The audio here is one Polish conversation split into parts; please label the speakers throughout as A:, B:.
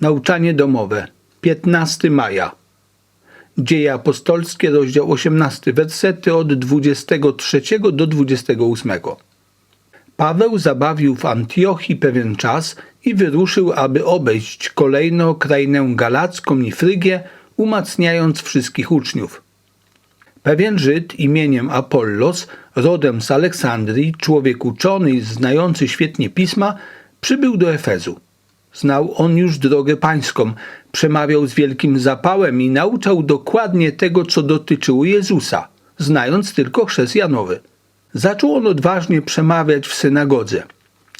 A: Nauczanie domowe. 15 maja. Dzieje apostolskie, rozdział 18, wersety od 23 do 28. Paweł zabawił w Antiochii pewien czas i wyruszył, aby obejść kolejno krainę galacką i Frygię, umacniając wszystkich uczniów. Pewien Żyd imieniem Apollos, rodem z Aleksandrii, człowiek uczony i znający świetnie pisma, przybył do Efezu. Znał on już drogę pańską, przemawiał z wielkim zapałem i nauczał dokładnie tego, co dotyczyło Jezusa, znając tylko chrzest Janowy. Zaczął on odważnie przemawiać w synagodze.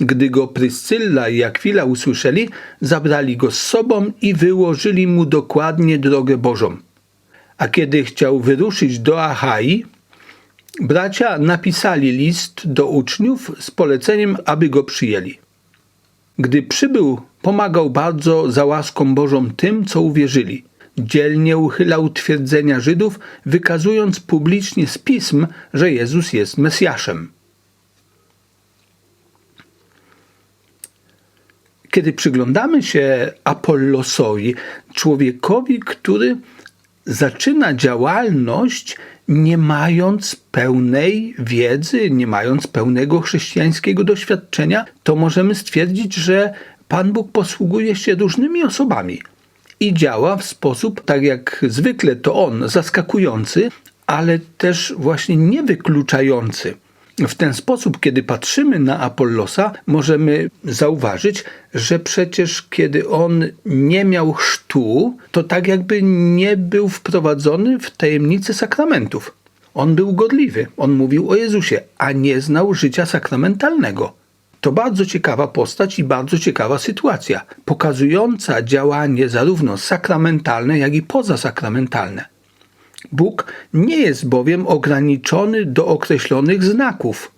A: Gdy go Pryscylla i Akwila usłyszeli, zabrali go z sobą i wyłożyli mu dokładnie drogę Bożą. A kiedy chciał wyruszyć do Achai, bracia napisali list do uczniów z poleceniem, aby go przyjęli. Gdy przybył, pomagał bardzo za łaską Bożą tym, co uwierzyli. Dzielnie uchylał twierdzenia Żydów, wykazując publicznie z pism, że Jezus jest Mesjaszem. Kiedy przyglądamy się Apollosowi, człowiekowi, który zaczyna działalność nie mając pełnej wiedzy, nie mając pełnego chrześcijańskiego doświadczenia, to możemy stwierdzić, że Pan Bóg posługuje się różnymi osobami i działa w sposób, tak jak zwykle to on, zaskakujący, ale też właśnie niewykluczający. W ten sposób, kiedy patrzymy na Apollosa, możemy zauważyć, że przecież kiedy on nie miał chrztu, to tak jakby nie był wprowadzony w tajemnicę sakramentów. On był godliwy, on mówił o Jezusie, a nie znał życia sakramentalnego. To bardzo ciekawa postać i bardzo ciekawa sytuacja, pokazująca działanie zarówno sakramentalne, jak i pozasakramentalne. Bóg nie jest bowiem ograniczony do określonych znaków,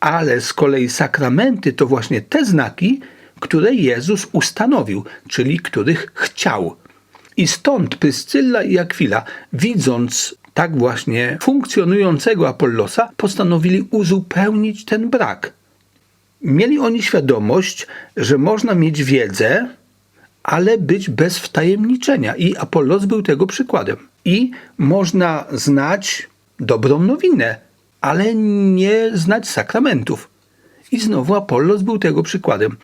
A: ale z kolei sakramenty to właśnie te znaki, które Jezus ustanowił, czyli których chciał. I stąd Pryscylla i Akwila, widząc tak właśnie funkcjonującego Apollosa, postanowili uzupełnić ten brak. Mieli oni świadomość, że można mieć wiedzę, ale być bez wtajemniczenia. I Apollos był tego przykładem. I można znać dobrą nowinę, ale nie znać sakramentów. I znowu Apollos był tego przykładem.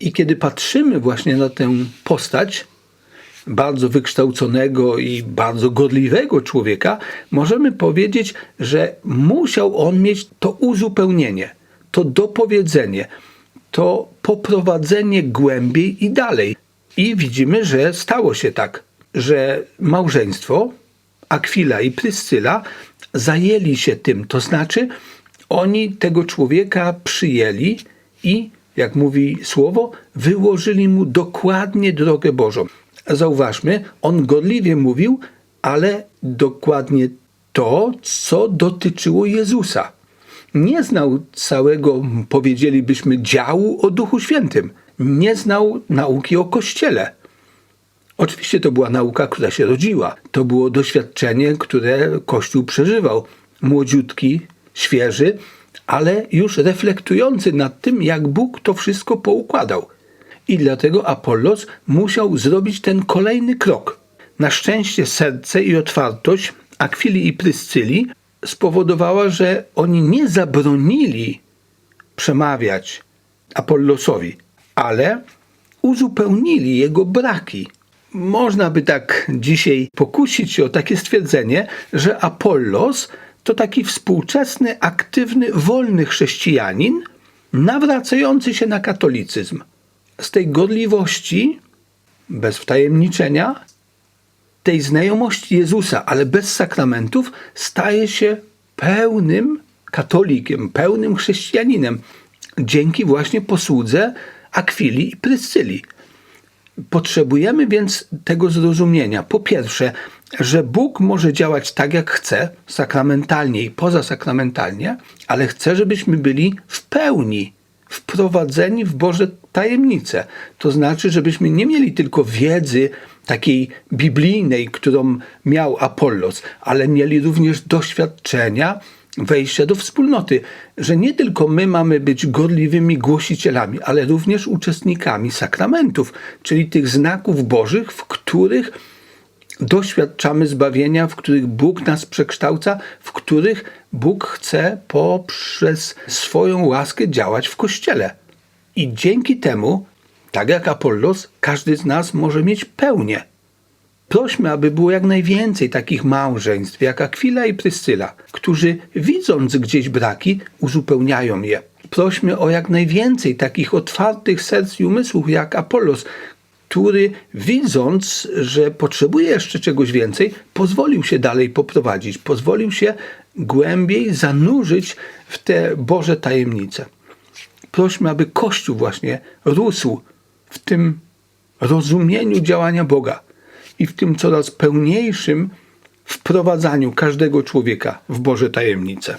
A: I kiedy patrzymy właśnie na tę postać bardzo wykształconego i bardzo godliwego człowieka, możemy powiedzieć, że musiał on mieć to uzupełnienie, to dopowiedzenie, to poprowadzenie głębiej i dalej. I widzimy, że stało się tak, że małżeństwo Akwila i Pryscyla zajęli się tym, to znaczy oni tego człowieka przyjęli i, jak mówi słowo, wyłożyli mu dokładnie drogę Bożą. Zauważmy, on godliwie mówił, ale dokładnie to, co dotyczyło Jezusa. Nie znał całego, powiedzielibyśmy, działu o Duchu Świętym. Nie znał nauki o Kościele. Oczywiście to była nauka, która się rodziła. To było doświadczenie, które Kościół przeżywał. Młodziutki, świeży, ale już reflektujący nad tym, jak Bóg to wszystko poukładał. I dlatego Apollos musiał zrobić ten kolejny krok. Na szczęście serce i otwartość Akwili i Pryscyli spowodowała, że oni nie zabronili przemawiać Apollosowi, ale uzupełnili jego braki. Można by tak dzisiaj pokusić się o takie stwierdzenie, że Apollos to taki współczesny, aktywny, wolny chrześcijanin, nawracający się na katolicyzm. Z tej godliwości, bez wtajemniczenia, tej znajomości Jezusa, ale bez sakramentów, staje się pełnym katolikiem, pełnym chrześcijaninem, dzięki właśnie posłudze Akwili i Pryscyli. Potrzebujemy więc tego zrozumienia. Po pierwsze, że Bóg może działać tak, jak chce, sakramentalnie i pozasakramentalnie, ale chce, żebyśmy byli w pełni wprowadzeni w Boże tajemnice. To znaczy, żebyśmy nie mieli tylko wiedzy takiej biblijnej, którą miał Apollos, ale mieli również doświadczenia wejścia do wspólnoty, że nie tylko my mamy być gorliwymi głosicielami, ale również uczestnikami sakramentów, czyli tych znaków bożych, w których doświadczamy zbawienia, w których Bóg nas przekształca, w których Bóg chce poprzez swoją łaskę działać w Kościele. I dzięki temu, tak jak Apollos, każdy z nas może mieć pełnię. Prośmy, aby było jak najwięcej takich małżeństw jak Akwila i Pryscyla, którzy widząc gdzieś braki, uzupełniają je. Prośmy o jak najwięcej takich otwartych serc i umysłów jak Apollos, który widząc, że potrzebuje jeszcze czegoś więcej, pozwolił się dalej poprowadzić, pozwolił się głębiej zanurzyć w te Boże tajemnice. Prośmy, aby Kościół właśnie rósł w tym rozumieniu działania Boga i w tym coraz pełniejszym wprowadzaniu każdego człowieka w Boże tajemnice.